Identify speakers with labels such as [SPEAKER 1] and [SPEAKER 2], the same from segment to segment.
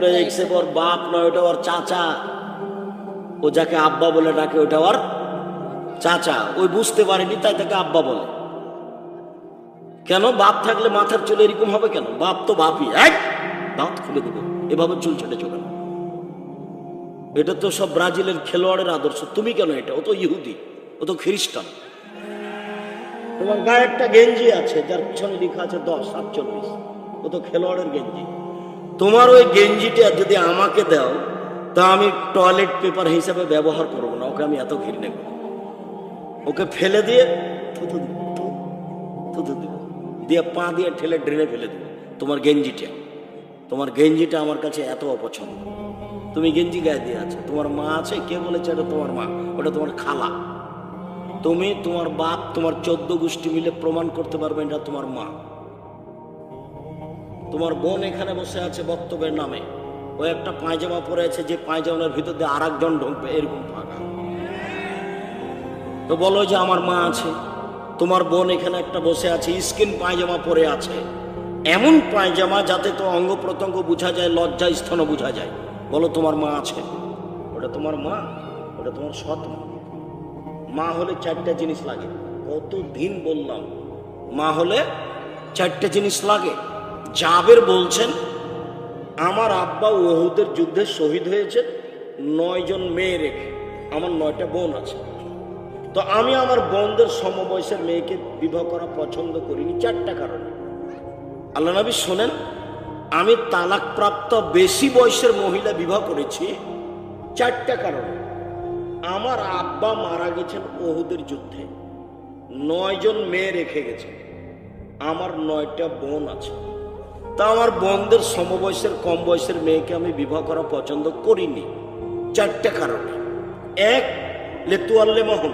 [SPEAKER 1] দেখছে ওর বাপ নয়, ওটা ওর চাচা। ও যাকে আব্বা বলে ডাকে, ওটা ওর চাচা। ওই বুঝতে পারেনি, তাই তাকে আব্বা বলে। কেন? বাপ থাকলে মাথার চুল এরকম হবে কেন? বাপ তো বাপই। এক দাঁত খুলে দেবো। এভাবে চুল ছেটে চলে এটা তো সব ব্রাজিলের খেলোয়াড়ের আদর্শ। তুমি কেন এটা? ও তো ইহুদি, ও তো খ্রিস্টান। তোমার গায়ে একটা গেঞ্জি আছে, যার পিছনে লেখা আছে দশ, সাতচল্লিশ। ও তো খেলোয়াড়ের গেঞ্জি। তোমার ওই গেঞ্জিটা যদি আমাকে দাও, তা আমি টয়লেট পেপার হিসাবে ব্যবহার করব না। ওকে আমি এত ঘৃণে করি। ওকে ফেলে দিয়ে থুতু থুতু দিয়ে পা দিয়ে ঠেলে ড্রেনে ফেলে দেবো। তোমার গেঞ্জিটা তোমার গেঞ্জিটা আমার কাছে এত অপছন্দ। তুমি গেঞ্জি গায়ে দিয়ে আছো। তোমার মা আছে, কে বলেছে এটা তোমার মা? ওটা তোমার খালা। তুমি, তোমার বাপ, তোমার চোদ্দ গোষ্ঠী মিলে প্রমাণ করতে পারবে এটা তোমার মা। তোমার বোন এখানে বসে আছে বক্তব্যের নামে। ও একটা পায়জামা পরে আছে, যে পায়জামার ভিতর দিয়ে আর একজন ঢুকবে, এরকম ফাঁকা তো বলো যে আমার মা আছে, তোমার বোন এখানে একটা বসে আছে, স্কিন পায়জামা পরে আছে। এমন পায়জামা যাতে তো অঙ্গ প্রত্যঙ্গ বোঝা যায়, লজ্জা স্থানও বোঝা যায়। বলো তোমার মা আছে? ওটা তোমার মা, ওটা তোমার সৎ মা। মা হলে চারটা জিনিস লাগে। কত দিন বললাম, মা হলে চারটা জিনিস লাগে। জাবের বলছেন, আমার আব্বা ওহুদের যুদ্ধে শহীদ হয়েছে, নয় জন মেয়ে রেখে, আমার নয়টা বোন আছে। তো আমি আমার বোনদের সমবয়সের মেয়েকে বিবাহ করা পছন্দ করিনি, চারটা কারণে। আল্লাহ নবী শোনেন, আমি তালাকপ্রাপ্ত বেশি বয়সের মহিলা বিবাহ করেছি, চারটা কারণে। আমার আব্বা মারা গেছেন ওহুদের যুদ্ধে, নয় জন মেয়ে রেখে গেছেন আমার নয়টা বোন আছে। তা আমার বোনদের সমবয়সের কম বয়সের মেয়েকে আমি বিবাহ করা পছন্দ করিনি। চারটে কারণে। এক লেতুয়াল্লে মহন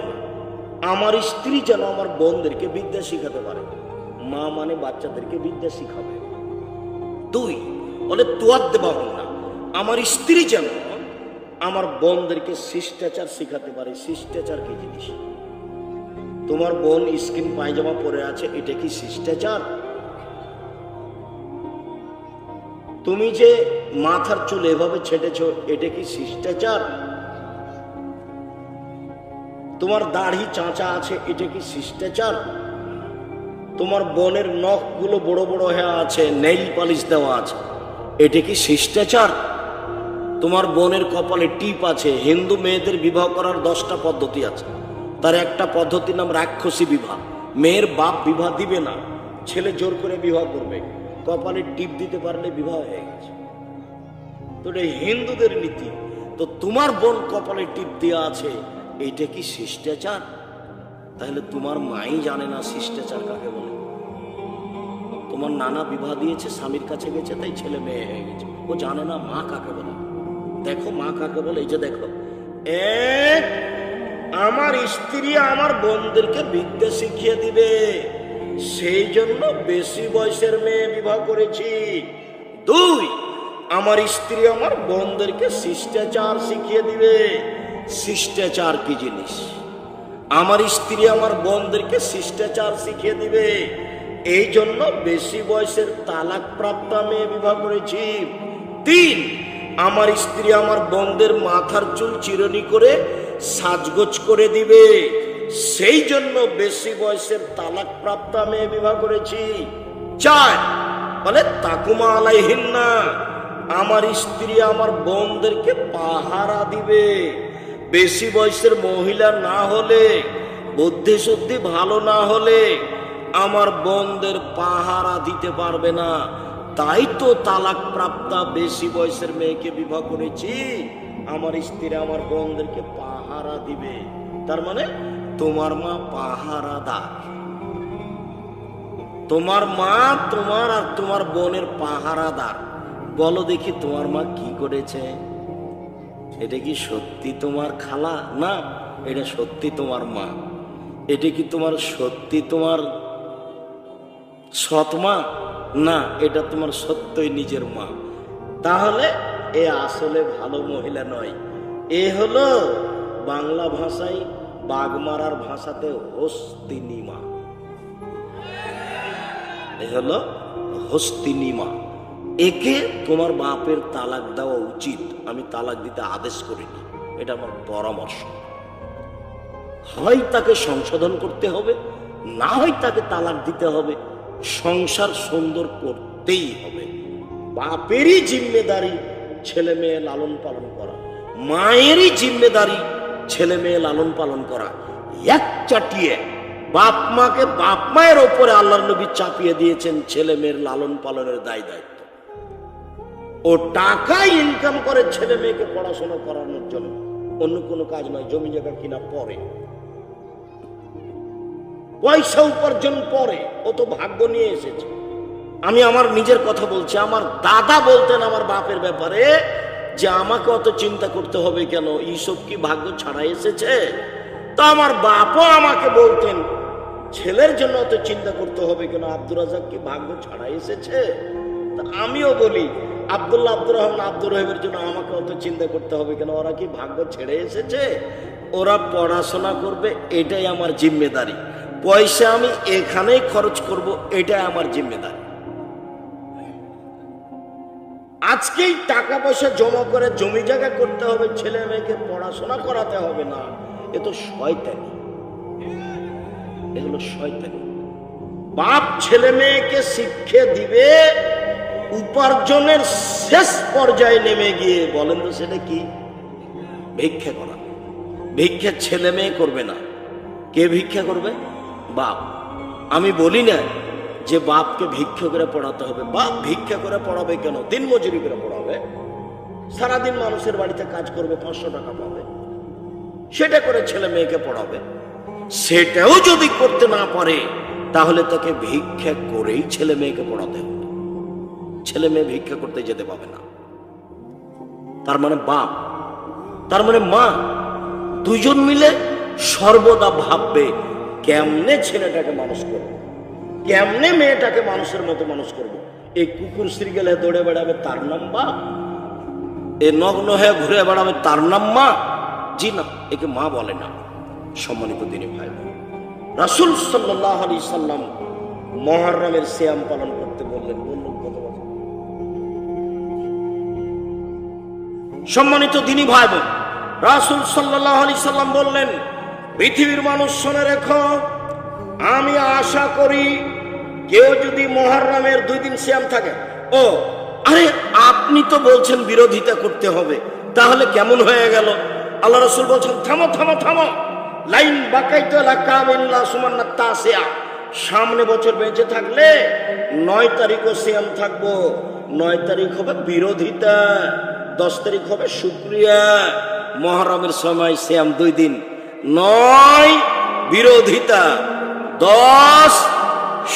[SPEAKER 1] আমার স্ত্রী যেন আমার বোনদেরকে বিদ্যা শিখাতে পারে। মা মানে বাচ্চাদেরকে বিদ্যা শিখাবে। দুই, বলে তোয়ার দেবা না। আমার স্ত্রী যেন আমার বোনদেরকে শিষ্টাচার শিখাতে পারে। শিষ্টাচার কি জিনিস? তোমার বোন স্কিন পায়জামা পরে আছে, এটা কি শিষ্টাচার? তুমি যে মাথার চুল এভাবে ছেটেছ, এটা কি শিষ্টাচার? তোমার দাড়ি চাঁচা আছে, এটা কি শিষ্টাচার? তোমার বোনের নখগুলো বড় বড় হয়ে আছে, নেইল পালিশ দেওয়া আছে, এটা কি শিষ্টাচার? তোমার বোনের কপালে টিপ আছে, হিন্দু মেয়েদের বিবাহ করার দশটা পদ্ধতি আছে। তার একটা পদ্ধতির নাম রাক্ষসী বিবাহ। মেয়ের বাপ বিবাহ দিবে না, ছেলে জোর করে বিবাহ করবে। কপালে টিপ দিতে পারলে বিবাহ হয়ে গেছে। তো এটা হিন্দুদের নীতি। তো তোমার বোন কপালে টিপ দেওয়া আছে, এইটা কি শিষ্টাচার? তাহলে তোমার মাই জানে না শিষ্টাচার কাকে বলে। তোমার নানা বিবাহ দিয়েছে, স্বামীর কাছে গেছে, তাই ছেলে মেয়ে হয়ে গেছে। ও জানে না মা কাকে বলে। দেখো মা কাকে বলে, এই যে দেখো। এক, আমার স্ত্রী আমার বোনদেরকে বিদ্যা শিখিয়ে দিবে। সেই জন্য বেশি বয়সের মেয়ে বিবাহ করেছি। দুই, আমার স্ত্রী আমার বোনদেরকে শিষ্টাচার শিখিয়ে দিবে। শিষ্টাচার কি জিনিস? আমার স্ত্রী আমার বোনদেরকে শিষ্টাচার শিখিয়ে দিবে। এই জন্য বেশি বয়সের তালাক প্রাপ্ত মেয়ে বিবাহ করেছি। তিন, আমার স্ত্রী আমার বোনদের মাথার চুল চিরনি করে সাজগোজ করে দিবে। সেই জন্য বেশি বয়সের তালাক প্রাপ্ত মেয়ে বিবাহ করেছি। চার, বলে, তাকুমা আলাইহিন না আমার স্ত্রী আমার বোনদেরকে পাহারা দিবে। বেশি বয়সের মহিলা না হলে বুদ্ধি শুদ্ধি ভালো না হলে আমার বোনদের পাহারা দিতে পারবে না। তাই তো তালাক প্রাপ্তা বেশি বয়সের মেয়েকে বিবাহ করেছি। আমার স্ত্রী আমার বোনদেরকে পাহারা দিবে। তার মানে তোমার মা পাহারাদার। তোমার মা, তোমার আর তোমার বোনের পাহারাদার। বলো দেখি তোমার মা কি করেছে? এটা কি সত্যি তোমার খালা? না, এটা সত্যি তোমার মা। এটা কি তোমার সত্যি তোমার সৎ মা? না, এটা তোমার সত্যই নিজের মা। তাহলে এ আসলে ভালো মহিলা নয়। এ হলো বাংলা ভাষায় বাগমারার ভাষাতে হস্তিনী মা এ হলো হস্তিনী মা একে তোমার বাপের তালাক দেওয়া উচিত, আমি তালাক দিতে আদেশ করিনি। এটা আমার পরামর্শ। হয় তাকে সংশোধন করতে হবে, না হয় তাকে তালাক দিতে হবে, সংসার সুন্দর করতেই হবে। বাপেরই জিম্মেদারি ছেলে মেয়ে লালন পালন করা, মায়েরই জিম্মেদারি ছেলে মেয়ে লালন পালন করা। এক চাটিয়ে বাপ মাকে বাপ মায়ের ওপরে আল্লাহ নবী চাপিয়ে দিয়েছেন ছেলে মেয়ের লালন পালনের দায় দায়িত্ব। ও টাকা ইনকাম করে ছেলে মেয়েকে পড়াশোনা করানোর জন্য। অন্য কোনো কাজ নয়, জমি জায়গা কিনা পরে। পয়সা উপার্জন পরে, ও তো ভাগ্য নিয়ে এসেছে। আমি আমার নিজের কথা বলছি, আমার দাদা বলতেন আমার বাপের ব্যাপারে যে আমাকে অত চিন্তা করতে হবে কেন? এইসব কি ভাগ্য ছাড়া এসেছে? তো আমার বাপও আমাকে বলতেন, ছেলের জন্য অত চিন্তা করতে হবে কেন? আব্দুর রাজাক কি ভাগ্য ছাড়া এসেছে? আমিও বলি, আব্দুল্লাহ আব্দুর রহমান আব্দুর রহিমের জন্য আমাকে অত চিন্তা করতে হবে কেন? ওরা কি ভাগ্য ছেড়ে এসেছে? ওরা পড়াশোনা করবে, এটাই আমার জিম্মেদারি। পয়সা আমি এখানেই খরচ করব, এটাই আমার জিম্মেদারি। আজকেই টাকা পয়সা জমা করে জমি জায়গা করতে হবে, ছেলে মেয়েকে পড়াশোনা করাতে হবে না। এ তো শয়তানি। এগুলো শয়তানি। বাপ ছেলে মেয়েকে শিক্ষা দিবে, উপার্জনের শেষ পর্যায়ে নেমে গিয়ে বলেন তো সেটা কি? ভিক্ষা করা। ভিক্ষা ছেলে মেয়ে করবে না। কে ভিক্ষা করবে? বাপ। আমি বলি না যে বাপকে ভিক্ষা করে পড়াতে হবে। বাপ ভিক্ষা করে পড়াবে কেন? দিন মজুরি করে পড়াবে। সারাদিন মানুষের বাড়িতে কাজ করবে, পাঁচশো টাকা পাবে। সেটা করে ছেলে মেয়েকে পড়াবে। সেটাও যদি করতে না পারে, তাহলে তাকে ভিক্ষা করেই ছেলে মেয়েকে পড়াতে হবে। ছেলে মেয়ে ভিক্ষা করতে যেতে পাবে না। তার মানে বাপ, তার মানে মা, দুজন মিলে সর্বদা ভাববে, কেমনে ছেলেটাকে মানুষ করব? কেমনে মেয়েটাকে মানুষের মতো মানুষ করব। এই কুকুর শ্রীগেলে দৌড়ে বেড়াবে তার নাম এ নগ্ন হয়ে ঘুরে বেড়াবে তার নাম মা জি না, একে মা বলে না, সম্মানিত দিনী ভাই রাসুল সাল্লাহ আলী সাল্লাম মহারামের শ্যাম পালন করতে বললেন বললেন সম্মানিত দিনী ভাই বোন রাসুল সাল্লাহ আলী সাল্লাম বললেন, পৃথিবীর মানুষ শুনে রেখো আমি আশা করি কেউ যদি মহারামের দুই দিন শ্যাম থাকে। ও, আরে আপনি তো বলছেন বিরোধিতা করতে হবে। তাহলে কেমন হয়ে গেল? আল্লাহ রসুল বলছেন, থামো থামো থামো। লাইন সামনে বছর বেঁচে থাকলে নয় তারিখও শ্যাম থাকব। নয় তারিখ হবে বিরোধিতা, দশ তারিখ হবে শুক্রিয়া। মহরমের সময় শ্যাম দুই দিন। নয় বিরোধিতা। দশ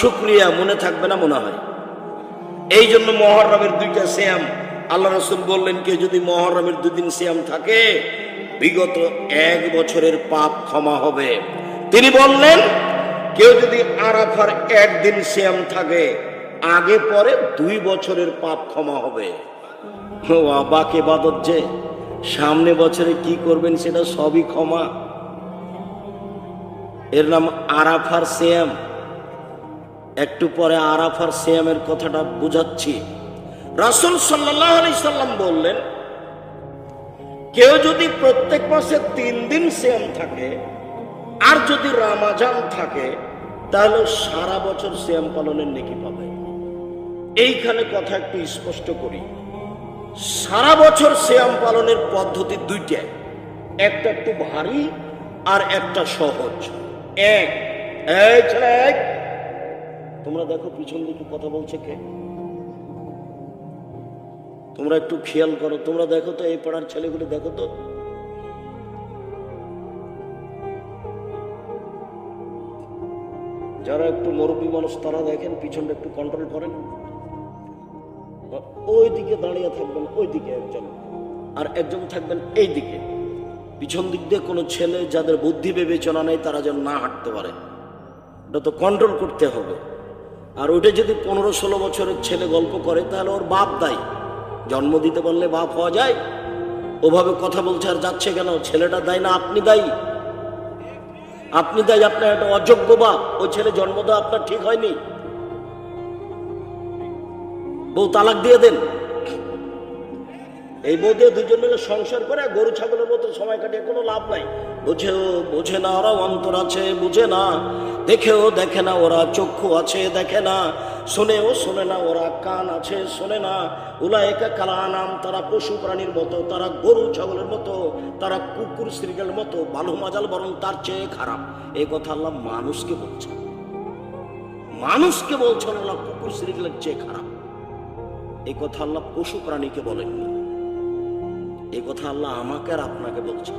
[SPEAKER 1] শুক্রিয়া মনে থাকবে না মনে হয়। এই জন্য মহরমের দুইটা শ্যাম আল্লাহ রসুল বললেন কেউ যদি মহরমের দুদিন শ্যাম থাকে, বিগত এক বছরের পাপ ক্ষমা হবে। তিনি বললেন, কেউ যদি আরাফার একদিন শ্যাম থাকে, আগে পরে দুই বছরের পাপ ক্ষমা হবে। বাকে বাদত যে, সামনে বছরে কি করবেন সেটা সবই ক্ষমা। এর নাম আরাফার শ্যাম একটু পরে আরাফার শ্যামের কথাটা বুঝাচ্ছি। রাসুল সাল্লাম বললেন, কেউ যদি প্রত্যেক মাসে তিন দিন শ্যাম থাকে, আর যদি রামাজান থাকে, তাহলে সারা বছর শ্যাম পালনের নেকি পাবে। এইখানে কথা একটু স্পষ্ট করি। সারা বছর শ্যাম পালনের পদ্ধতি দুইটা একটা একটু ভারী আর একটা সহজ। এক। এক। তোমরা দেখো পিছন দিকে কথা বলছে কে? তোমরা একটু খেয়াল করো, তোমরা দেখো তো এই পাড়ার ছেলেগুলো, দেখো তো। যারা একটু মুরব্বী মানুষ, তারা দেখেন, পিছনটা একটু কন্ট্রোল করেন। ওই দিকে দাঁড়িয়ে থাকবেন ওই দিকে একজন। আর একজন থাকবেন এই দিকে পিছন দিক দিয়ে কোনো ছেলে যাদের বুদ্ধি বিবেচনা নেই, তারা যেন না হাঁটতে পারে। ওটা তো কন্ট্রোল করতে হবে। আর ওইটা যদি পনেরো ষোলো বছরের ছেলে গল্প করে, তাহলে ওর বাপ দায়ী। জন্ম দিতে পারলে বাপ হওয়া যায়। ওভাবে কথা বলছে আর যাচ্ছে কেন? ছেলেটা দায়ী না আপনি দায়ী? আপনি দায়ী, আপনার একটা অযোগ্য বাপ। ওই ছেলে জন্ম দেওয়া আপনার ঠিক হয়নি। বউ তালাক দিয়ে দেন। এই বউ দিয়ে দুজন মিলে সংসার করে গরু, ছাগলের মতো সময় কাটিয়ে কোনো লাভ নাই। বুঝেও, বোঝে না ওরা অন্তর আছে, বুঝে না। দেখেও দেখে না ওরা চক্ষু আছে, দেখে না। শোনেও শোনে না ওরা কান আছে, শোনে না। ওলা একা কালা নাম তারা পশু প্রাণীর মতো, তারা গরু, ছাগলের মতো, তারা কুকুর শ্রীগেলের মতো, বালু মাজাল বরং তার চেয়ে খারাপ। এই কথা আল্লাহ মানুষকে বলছে মানুষকে বলছেন আল্লাহ কুকুর শ্রীগেলের চেয়ে খারাপ। এই কথা আল্লাহ পশু প্রাণীকে বলেননি। এই কথা আল্লাহ আমাকে আর আপনাকে বলছে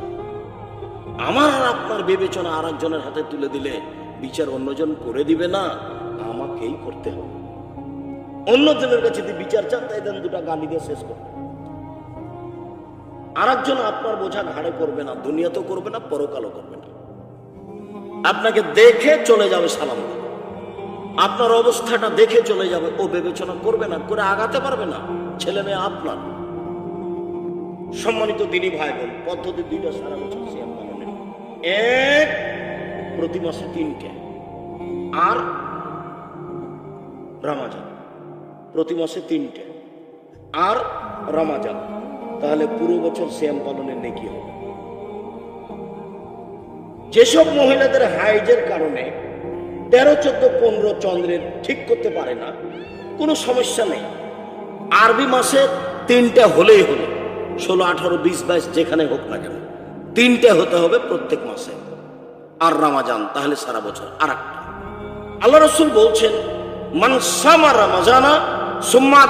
[SPEAKER 1] আমার আর আপনার বিবেচনা আর একজনের হাতে তুলে দিলে বিচার অন্যজন করে দিবে না, আমাকেই করতে হবে। অন্যজনের কাছে যদি বিচার চান, তাই দেন দুটা গালি দিয়ে শেষ করবে আর একজন আপনার বোঝা ঘাড়ে করবে না, দুনিয়াতেও করবে না, পরকালও করবে না। আপনাকে দেখে চলে যাবে সালাম আপনার অবস্থাটা দেখে চলে যাবে, ও বিবেচনা করবে না, করে আগাতে পারবে না। ছেলে মেয়ে আপনার। সম্মানিত দিনী ভাই বোন পদ্ধতি দুইটা সারা বছর সিয়াম পালনের এক, প্রতি মাসে তিনটে। আর রামাজান, প্রতি মাসে তিনটে। আর রামাজান, তাহলে পুরো বছর সিয়াম পালনের নেকি হবে। যেসব মহিলাদের হাইজের কারণে তেরো, চোদ্দ, পনেরো চন্দ্রের ঠিক করতে পারে না, কোনো সমস্যা নেই। আরবি মাসে তিনটা হলেই হলো। ষোলো, আঠারো, বিশ, বাইশ, যেখানে হোক না কেন, তিনটে হতে হবে প্রত্যেক মাসে। আর রামাজান, তাহলে সারা বছর আর একটা আল্লাহ রসুল বলছেন মানসামা রামাজানা, সুম্মা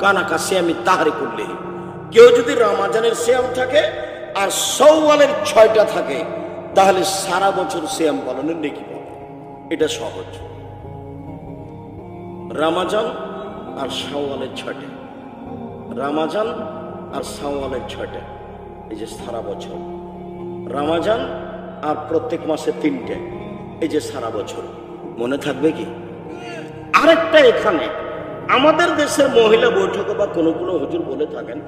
[SPEAKER 1] কানা কাসিয়ামি তাহারি করলে কেউ যদি রামাজানের সিয়াম থাকে, আর সওয়ালের ছয়টা থাকে, তাহলে সারা বছর সিয়াম পালনের নেকি পাবে। এটা সহজ। রামাজান আর শাওয়ালের ছয়টা। রামাজান আর সাওয়ালের ছয়টা, এই যে সারা বছর। রামাজান আর প্রত্যেক মাসে তিনটে, এই যে সারা বছর। মনে থাকবে কি? আরেকটা এখানে, আমাদের দেশের মহিলা বৈঠক বা কোনো কোনো হুজুর বলে থাকেন,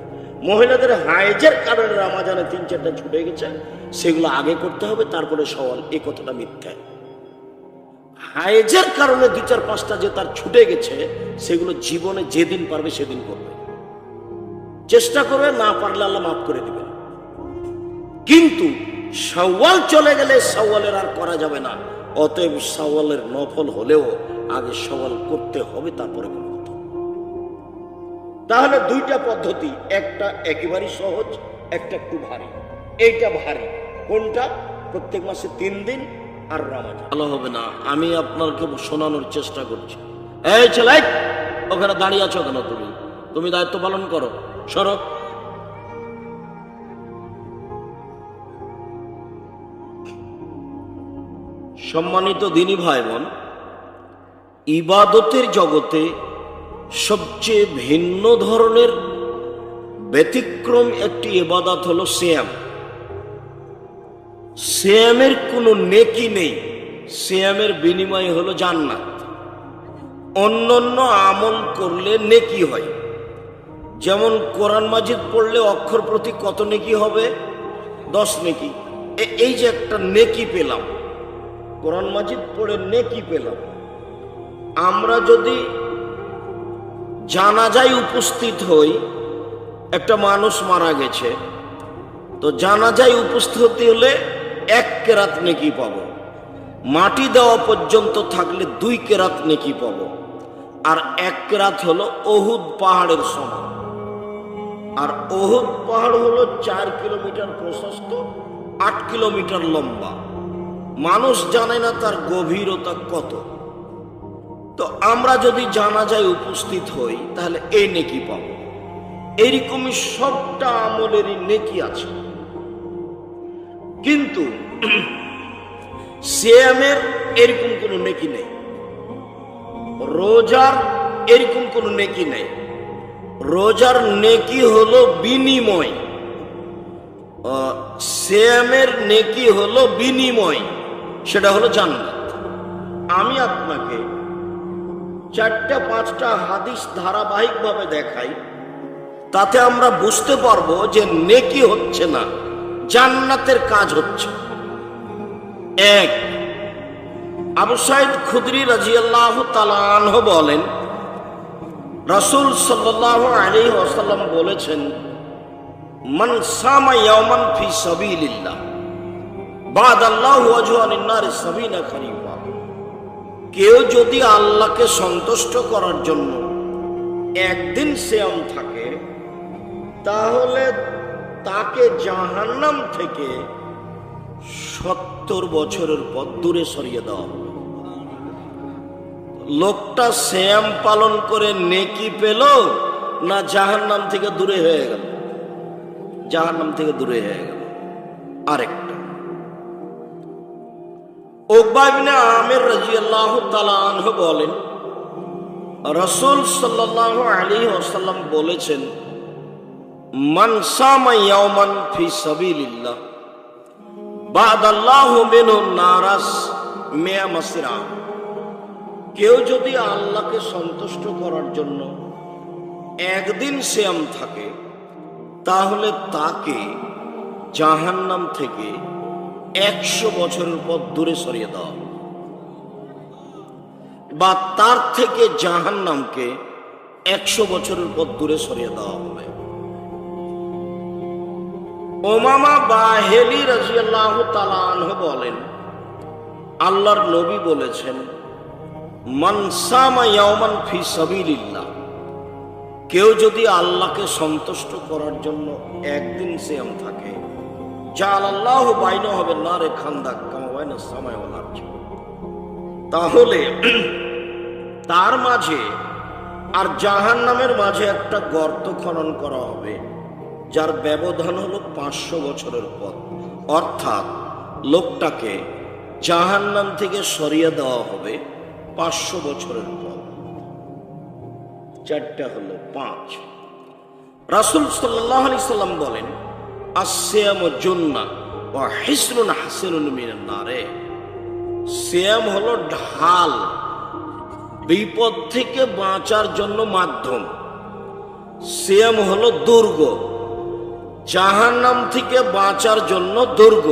[SPEAKER 1] মহিলাদের হাইজের কারণে রামাজানে তিন চারটা ছুটে গেছে, সেগুলো আগে করতে হবে, তারপরে সওয়াল এই কথাটা মিথ্যা। হাইজের কারণে দু চার পাঁচটা যে তার ছুটে গেছে, সেগুলো জীবনে যেদিন পারবে সেদিন করবে। চেষ্টা করবে, না পারলে আল্লাহ মাফ করে দিবেন। কিন্তু সওয়াল চলে গেলে সওয়ালের আর করা যাবে না। অতএব সওয়ালের নফল হলেও আগে সওয়াল করতে হবে, তারপরে তাহলে দুইটা পদ্ধতি, একটা একেবারেই সহজ, একটা একটু ভারী। এইটা ভারী। কোনটা? প্রত্যেক মাসে তিন দিন আর রামাজান। ভালো হবে না, আমি আপনাকে শোনানোর চেষ্টা করছি। এই ছেলে, ওখানে দাঁড়িয়ে আছো কেন তুমি? তুমি দায়িত্ব পালন করো। সরো সম্মানিত দিনী ভাই বোন ইবাদতের জগতে সবচেয়ে ভিন্ন ধরনের ব্যতিক্রম একটি ইবাদত হলো শ্যাম শ্যামের কোনো নেকি নেই শ্যামের বিনিময় হলো জান্নাত। অন্যান্য আমল করলে নেকি হয়। যেমন কোরআন মাজিদ পড়লে অক্ষর প্রতি কত নেকি হবে? দশ নেকি। এই যে একটা নেকি পেলাম। কোরআন মাজিদ পড়ে নেকি পেলাম। আমরা যদি জানাজায় উপস্থিত হই, একটা মানুষ মারা গেছে, তো জানাজায় উপস্থিত হলে এক কেরাত নেকি পাবো। মাটি দেওয়া পর্যন্ত থাকলে দুই কেরাত নেকি পাবো। আর এক কেরাত হলো অহুদ পাহাড়ের সমান আর অহুদ পাহাড় হলো চার কিলোমিটার প্রশস্ত, আট কিলোমিটার লম্বা। মানুষ জানে না তার গভীরতা কত। তো আমরা যদি জানা যায় উপস্থিত হই, তাহলে এই নেকি পাব। এইরকমই সবটা আমলেরই নেকি আছে। কিন্তু সিয়ামের এরকম কোনো নেকি নেই। রোজার এরকম কোনো নেকি নেই। রোজার নেকি হলো বিনিময়। আহ, সিয়ামের নেকি হলো বিনিময় সেটা হলো জান্নাত। আমি আপনাকে চারটা পাঁচটা হাদিস ধারাবাহিকভাবে দেখাই তাতে আমরা বুঝতে পারব যে নেকি হচ্ছে না জান্নাতের কাজ হচ্ছে। এক আবু সাইদ খুদরি রাজিয়াল্লাহ তালাহ বলেন রাসূল সাল্লাল্লাহু আলাইহি ওয়াসাল্লাম বলেছেন, মান ইয়াওমান ফি সাবিনা খরিফা কেউ যদি আল্লাহকে সন্তুষ্ট করার জন্য একদিন সিয়াম থাকে, তাহলে তাকে জাহান্নাম থেকে সত্তর বছরের পর দূরে সরিয়ে দেওয়া লোকটা শ্যাম পালন করে নেকি পেল না জাহান্নাম থেকে দূরে হয়ে গেল? জাহান্নাম থেকে দূরে হয়ে গেল। আরেকটা। ওকবাবিনে আমের রাজিয়াল্লাহ তালা আনহু বলেন, রসুল সাল্লাহ আলী ওসাল্লাম বলেছেন, মান সামা ইয়াওমান ফি সাবিলিল্লাহ, বাদাল্লাহু মিনহু নারাস মেয়া মাসিরা। কেউ যদি আল্লাহকে সন্তুষ্ট করার জন্য একদিন শ্যাম থাকে, তাহলে তাকে জাহান্নাম থেকে একশো বছরের পর দূরে সরিয়ে দেওয়া। বা তার থেকে জাহান্নামকে একশো বছরের পর দূরে সরিয়ে দেওয়া হবে ওমামা বাহেলি রাজিয়াল্লাহ তালাহ বলেন, আল্লাহর নবী বলেছেন মানসামা ইয়াওমান ফি সাবিলিল্লাহ। কেউ যদি আল্লাহকে সন্তুষ্ট করার জন্য একদিন সিয়াম থাকে যা আল্লাহ বাইন হবে না রে খান্দাক কামাবাই না সময় তাহলে তার মাঝে আর জাহান নামের মাঝে একটা গর্ত খনন করা হবে, যার ব্যবধান হলো পাঁচশো বছরের পর অর্থাৎ লোকটাকে জাহান্নাম থেকে সরিয়ে দেওয়া হবে পাঁচশো বছরের পর। চারটা হলো পাঁচ। রাসুল সাল্লাহ আলি সাল্লাম বলেন আসিয়াম জন্না ও হিসরুন হাসিনুন মিনান নারে। সিয়াম হলো ঢাল, বিপদ থেকে বাঁচার জন্য মাধ্যম। সিয়াম হলো দুর্গ, জাহান্নাম থেকে বাঁচার জন্য দুর্গ।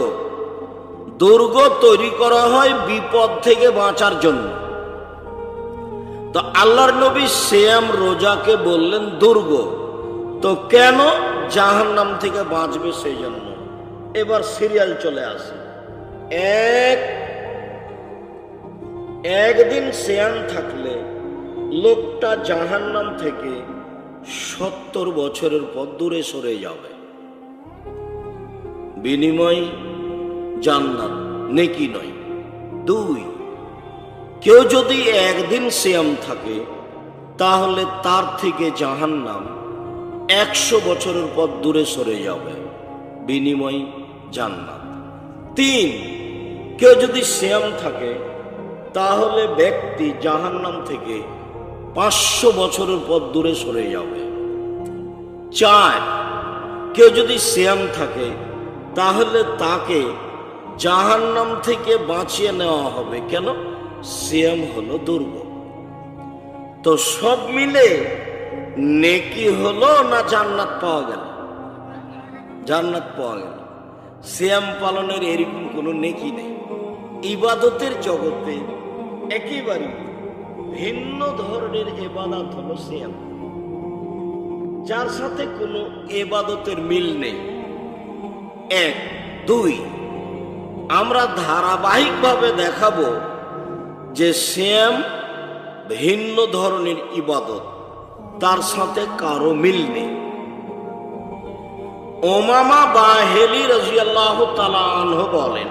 [SPEAKER 1] দুর্গ তৈরি করা হয় বিপদ থেকে বাঁচার জন্য। তো আল্লাহর নবী শ্যাম রোজাকে বললেন, দুর্গ, তো কেন জাহান্নাম থেকে বাঁচবে সেই জন্য এবার সিরিয়াল চলে আসে। এক, একদিন শ্যাম থাকলে লোকটা জাহান্নাম থেকে সত্তর বছরের পর দূরে সরে যাবে। বিনিময় জান্নাত, নেকি নয়, দুই কেউ যদি একদিন শ্যাম থাকে, তাহলে তার থেকে জাহান্নাম একশো বছরের পর দূরে সরে যাবে, বিনিময় জান্নাত। তিন, কেউ যদি শ্যাম থাকে, তাহলে ব্যক্তি জাহান্নাম থেকে পাঁচশো বছরের পর দূরে সরে যাবে। চার, কেউ যদি শ্যাম থাকে, তাহলে তাকে জাহান্নাম থেকে বাঁচিয়ে নেওয়া হবে। কেন? সিয়াম হলো দুর্গ তো সব মিলে নেকি হলো না জান্নাত পাওয়া গেল? জান্নাত পাওয়া গেল। সিয়াম পালনের এরকম কোনো নেকি নেই। ইবাদতের জগতে একেবারে ভিন্ন ধরনের এবাদত হলো সিয়াম। যার সাথে কোনো এবাদতের মিল নেই। এক, দুই, আমরা ধারাবাহিকভাবে দেখাবো যে শ্যাম ভিন্ন ধরনের ইবাদত, তার সাথে কারও মিল নেই। ওমামা বা হেলি রাজিয়াল্লাহ তালাহ বলেন,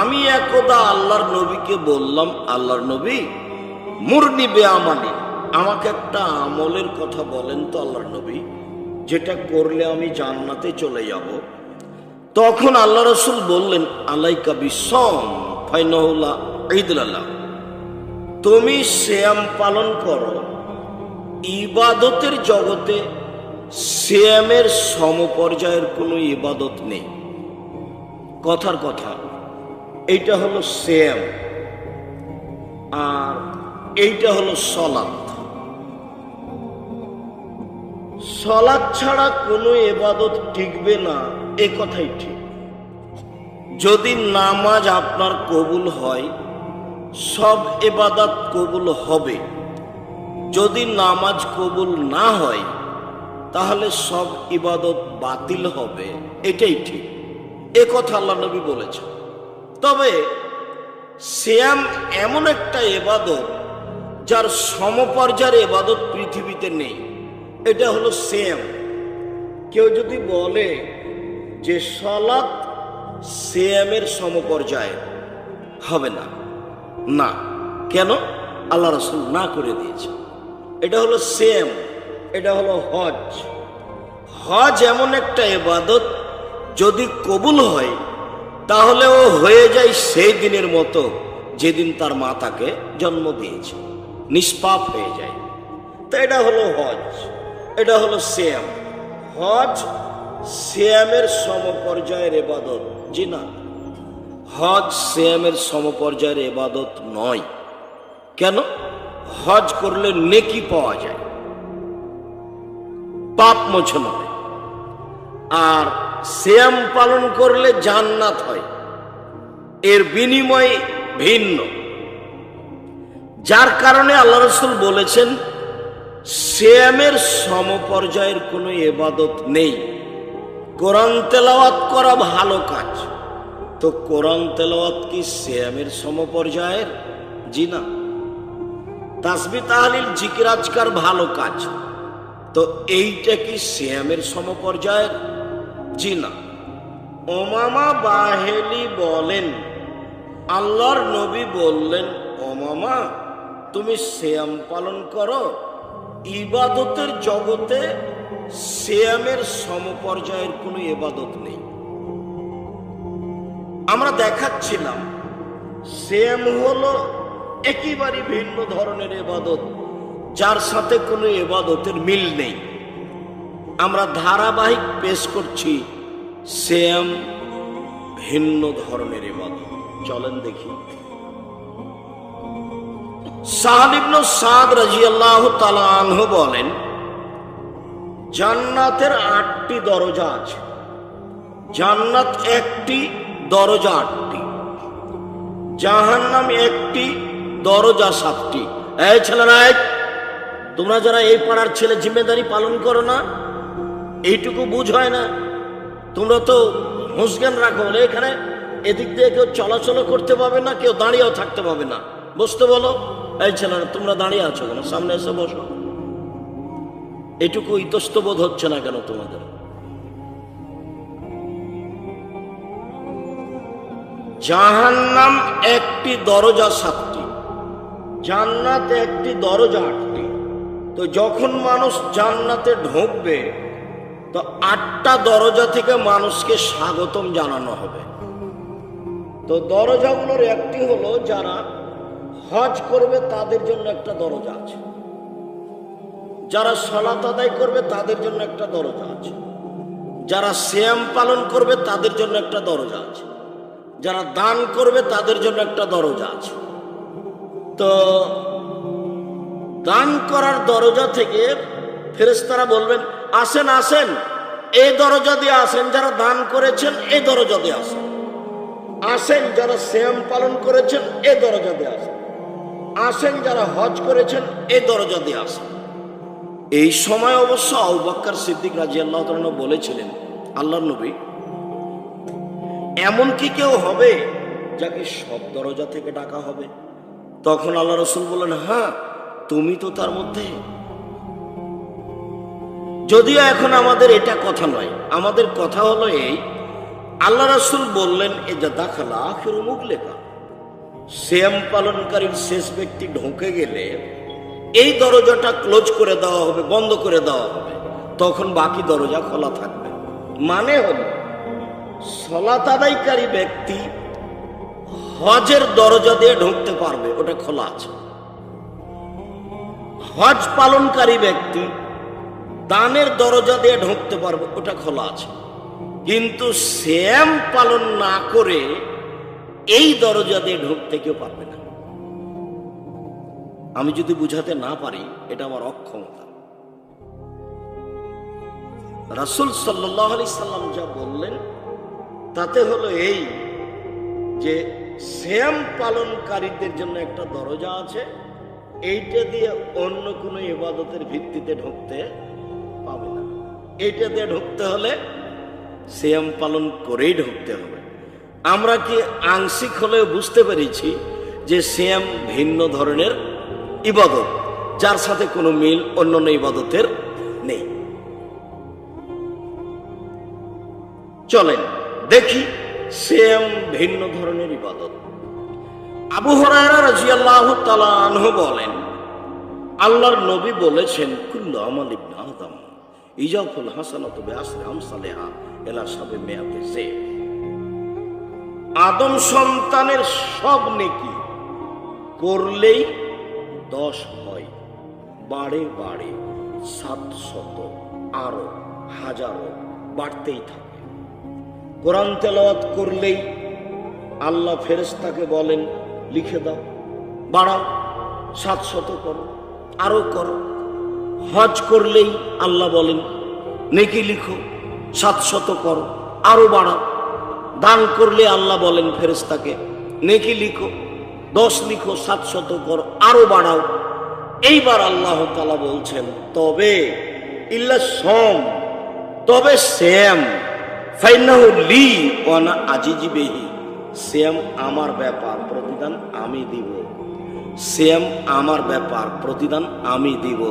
[SPEAKER 1] আমি একদা আল্লাহর নবীকে বললাম, আল্লাহর নবী, মুরনি বে আমালি আমাকে একটা আমলের কথা বলেন তো আল্লাহর নবী, যেটা করলে আমি জান্নাতে চলে যাব। তখন আল্লাহ রসুল বললেন, আলাইকা বিসম ফাইনহুল্লাহ ঈদুল্লাহ তুমি শ্যাম পালন করো, ইবাদতের জগতে শ্যামের সমপর্যায়ের কোনো ইবাদত নেই। কথার কথা, এইটা হলো শ্যাম আর এইটা হলো সলাৎ। সলাৎ ছাড়া কোনো এবাদত টিকবে না, এ কথাই ঠিক। যদি নামাজ আপনার কবুল হয় সব এবাদত কবুল হবে। যদি নামাজ কবুল না হয়, তাহলে সব ইবাদত বাতিল হবে। এটাই ঠিক। এ কথা আল্লাহ নবী বলেছেন। তবে শ্যাম এমন একটা এবাদত যার সমপর্যায়ের এবাদত পৃথিবীতে নেই। এটা হলো শ্যাম কেউ যদি বলে যে সলাৎ শ্যামের সমপর্যায়ে হবে না। না। কেন? আল্লাহ রসুল না করে দিয়েছে এটা হলো সেম এটা হলো হজ। হজ এমন একটা এবাদত যদি কবুল হয় তাহলে ও হয়ে যায় সেই দিনের মতো যেদিন তার মা তাকে জন্ম দিয়েছে। নিষ্পাপ হয়ে যায়। তো এটা হলো হজ, এটা হলো সেম হজ শ্যামের সমপর্যায়ের এবাদত জি না। হজ শ্যামের সমপর্যায়ের এবাদত নয়। কেন? হজ করলে নেকি পাওয়া যায়। পাপ মোছন হয় আর শ্যাম পালন করলে জান্নাত হয়। এর বিনিময় ভিন্ন। যার কারণে আল্লাহ রসুল বলেছেন শ্যামের সমপর্যায়ের কোনো এবাদত নেই। কোরআন তেলাওয়াত করা ভালো কাজ। তো কোরআন তেলাওয়াত কি শ্যামের সমপর্যায়ের? জি না। তাসবি তাহলিল জিকির আজকার ভালো কাজ। তো এইটা কি শ্যামের সমপর্যায়ের? জি না। ওমামা বাহেলি বলেন, আল্লাহর নবী বললেন, ওমামা, তুমি শ্যাম পালন করো। ইবাদতের জগতে শ্যামের সমপর্যায়ের কোনো ইবাদত নেই। আমরা দেখাচ্ছিলাম। সেম হলো একেবারে ভিন্ন ধরনের এবাদত, যার সাথে কোনো এবাদতের মিল নেই। আমরা ধারাবাহিক পেশ করছি সেম ভিন্ন ধরনের এবাদত। চলেন দেখি। সাহালিবন সাদ রাজিয়াল্লাহ তালাহ বলেন, জান্নাতের আটটি দরজা আছে। জান্নাত একটি দরজা আটটি। জাহান জাহান্নাম একটি, দরজা সাতটি। এই ছেলেরা তোমরা যারা এই পাড়ার ছেলে জিম্মেদারি পালন করো না, এইটুকু বুঝ হয় না। তোমরা তো হুঁসজ্ঞান রাখো, বলে এখানে এদিক দিয়ে কেউ চলাচল করতে পাবে না, কেউ দাঁড়িয়েও থাকতে পাবে না। বসতে বলো? এই ছেলেরা, তোমরা দাঁড়িয়ে আছো কেন? সামনে এসে বসো। এটুকু ইতস্তবোধ হচ্ছে না কেন তোমাদের? জাহান্নাম একটি দরজা সাতটি, জান্নাত একটি দরজা আটটি। তো যখন মানুষ জান্নাতে ঢুকবে, তো আটটা দরজা থেকে মানুষকে স্বাগতম জানানো হবে। তো দরজাগুলোর একটি হলো যারা হজ করবে, তাদের জন্য একটা দরজা আছে। যারা সলাত আদায় করবে, তাদের জন্য একটা দরজা আছে। যারা শ্যাম পালন করবে, তাদের জন্য একটা দরজা আছে। যারা দান করবে তাদের জন্য একটা দরজা আছে। তো দান করার দরজা থেকে ফেরেস্তারা বলবেন, আসেন আসেন এই দরজা দিয়ে আসেন, যারা দান করেছেন এই দরজা দিয়ে আসেন। আসেন, যারা শ্যাম পালন করেছেন এই দরজা দিয়ে আসেন। আসেন, যারা হজ করেছেন এই দরজা দিয়ে আসেন। এই সময় অবশ্য আউবাক্কার সিদ্দিক রাজি আল্লাহ বলেছিলেন আল্লাহ নবী এমন কি কেউ হবে যাকে সব দরজা থেকে ডাকা হবে। তখন আল্লাহ রসুল বললেন হ্যাঁ তুমি তো তার মধ্যে। যদিও এখন আমাদের এটা কথা নয়, আমাদের কথা হলো এই, আল্লাহ রসুল বললেন এ যা দাখালা আখের মুখ লেখা শ্যাম পালনকারীর শেষ ব্যক্তি ঢোকে গেলে এই দরজাটা ক্লোজ করে দেওয়া হবে, বন্ধ করে দেওয়া হবে। তখন বাকি দরজা খোলা থাকবে। মানে হলো সলাত আদায়কারী ব্যক্তি হজের দরজা দিয়ে ঢুকতে পারবে, ওটা খোলা আছে। হজ পালনকারী ব্যক্তি দানের দরজা দিয়ে ঢুকতে পারবে, ওটা খোলা আছে। কিন্তু শ্যাম পালন না করে এই দরজা দিয়ে ঢুকতে কেউ পারবে না। আমি যদি বুঝাতে না পারি, এটা আমার অক্ষমতা। রাসুল সাল্লাহ আলি সাল্লাম যা বললেন তাতে হলো এই যে শ্যাম পালনকারীদের জন্য একটা দরজা আছে, এইটা দিয়ে অন্য কোনো ইবাদতের ভিত্তিতে ঢুকতে পাবে না। এইটা দিয়ে ঢুকতে হলে শ্যাম পালন করেই ঢুকতে হবে। আমরা কি আংশিক হলেও বুঝতে পেরেছি যে শ্যাম ভিন্ন ধরনের ইবাদত, যার সাথে কোনো মিল অন্যান্য ইবাদতের নেই। চলেন দেখি সিয়াম ভিন্ন ধরনের ইবাদত। আবু হরায়রা রাজিয়াল্লাহু তাআলা আনহু বলেন, আল্লাহর নবী বলেছেন, কুল্লু আমাল ইবনে আদম, ইজাফুল হাসানাতু বিআশরি আমসালিহা ইলা সাবে মিয়াতে সে আদম সন্তানের সব নেকি করলেই দশ হয়, বাড়ে বাড়ে সাত শত আরও হাজারো বাড়তেই থাকে। কোরআন তেলাওয়াত করলেই আল্লাহ ফেরেশতাকে বলেন, লিখে দাও, বাড়াও, সাত শত করো, আরও করো। হজ করলেই আল্লাহ বলেন, নেকি লিখো, সাত শত করো, আরও বাড়াও। দান করলে আল্লাহ বলেন ফেরেশতাকে, নেকি লিখো, দশ লিখো, সাত শত করো, আরও বাড়াও। এইবার আল্লাহ তালা বলছেন, তবে, ইল্লা সম, তবে শ্যাম। ফাইনাহু লি ওয়ানা আজিজি বেহি শ্যাম আমার ব্যাপার প্রতিদান আমি দিব। শ্যাম আমার ব্যাপার প্রতিদান আমি দিব।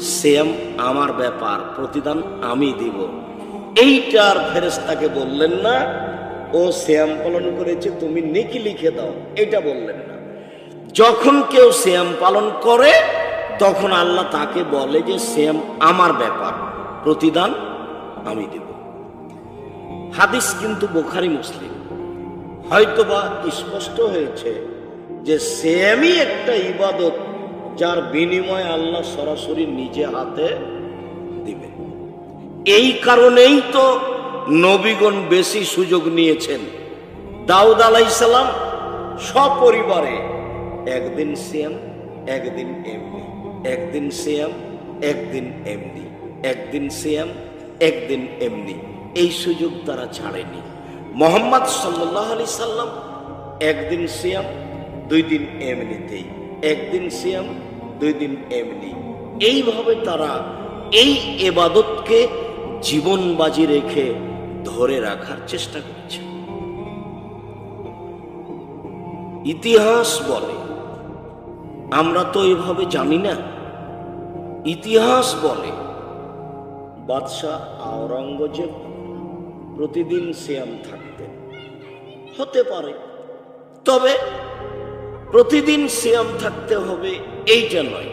[SPEAKER 1] শ্যাম আমার ব্যাপার প্রতিদান আমি দিব। এইটার ফেরেস্তাকে বললেন না, ও শ্যাম পালন করেছে, তুমি নেকি লিখে দাও। এটা বললেন না। যখন কেউ শ্যাম পালন করে, তখন আল্লাহ তাকে বলে যে শ্যাম আমার ব্যাপার প্রতিদান আমি দেব। হাদিস কিন্তু বোখারি মুসলিম। হয়তোবা স্পষ্ট হয়েছে যে সেমই একটা ইবাদত যার বিনিময়ে আল্লাহ সরাসরি নিজে হাতে দিবে এই কারণেই তো নবীগণ বেশি সুযোগ নিয়েছেন। দাউদ আলাইসালাম সপরিবারে একদিন সিএম একদিন এমনি। একদিন সিএম একদিন এমনি। একদিন সিএম একদিন এমনি। এই সুযোগ তারা ছাড়েনি। মোহাম্মদ সাল্লাহ আলি সাল্লাম একদিন সিয়াম, দুই দিন এমনিতেই। একদিন সিয়াম, দুই দিন এমনি। এইভাবে তারা এই এবাদতকে জীবন বাজি রেখে ধরে রাখার চেষ্টা করছে। ইতিহাস বলে, আমরা তো এভাবে জানি না। ইতিহাস বলে, বাদশাহ আওরঙ্গজেব প্রতিদিন সিয়াম থাকতেন হতে পারে। তবে প্রতিদিন সিয়াম থাকতে হবে এইটা নয়।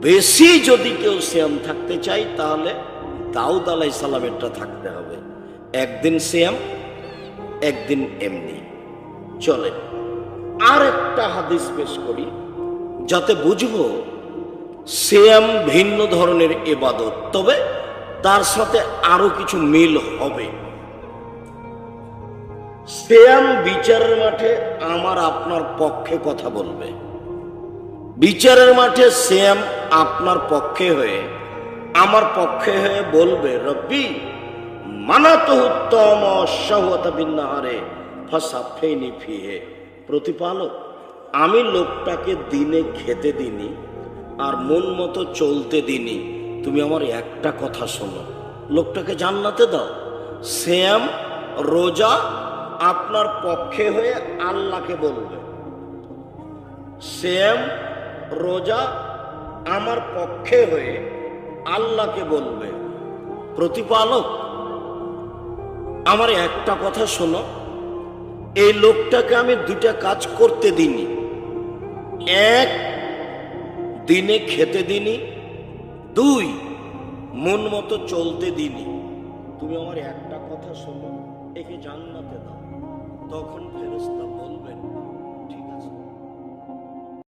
[SPEAKER 1] বেশি যদি কেউ সিয়াম থাকতে চাই তাহলে দাউদ আলাই সালামেরটা থাকতে হবে। একদিন সিয়াম, একদিন এমনি। চলে আর একটা হাদিস পেশ করি। যাতে বুঝব, সিয়াম ভিন্ন ধরনের এবাদত তবে তার সাথে আরও কিছু মিল হবে। শ্যাম বিচারের মাঠে আমার আপনার পক্ষে কথা বলবে। বিচারের মাঠে শ্যাম আপনার পক্ষে হয়ে, আমার পক্ষে হয়ে বলবে, রব্বি মানাত উত্তম সহতা বিন্নাহারে ফসা ফেনি ফিহে। প্রতিপালক, আমি লোকটাকে দিনে খেতে দিনি আর মন মতো চলতে দিনি। তুমি আমার একটা কথা শোনো। লোকটাকে জান্নাতে দাও। শ্যাম, রোজা আপনার পক্ষে হয়ে আল্লাহকে বলবে। শ্যাম, রোজা আমার পক্ষে হয়ে আল্লাহকে বলবে। প্রতিপালক, আমার একটা কথা শোনো। এই লোকটাকে আমি দুটা কাজ করতে দিনি এক, দিনে খেতে দিনি দুই, মন মতো চলতে দিনি। তুমি আমার একটা কথা শোনো, একে জান্নাতে দাও, তখন ফেরেস্তা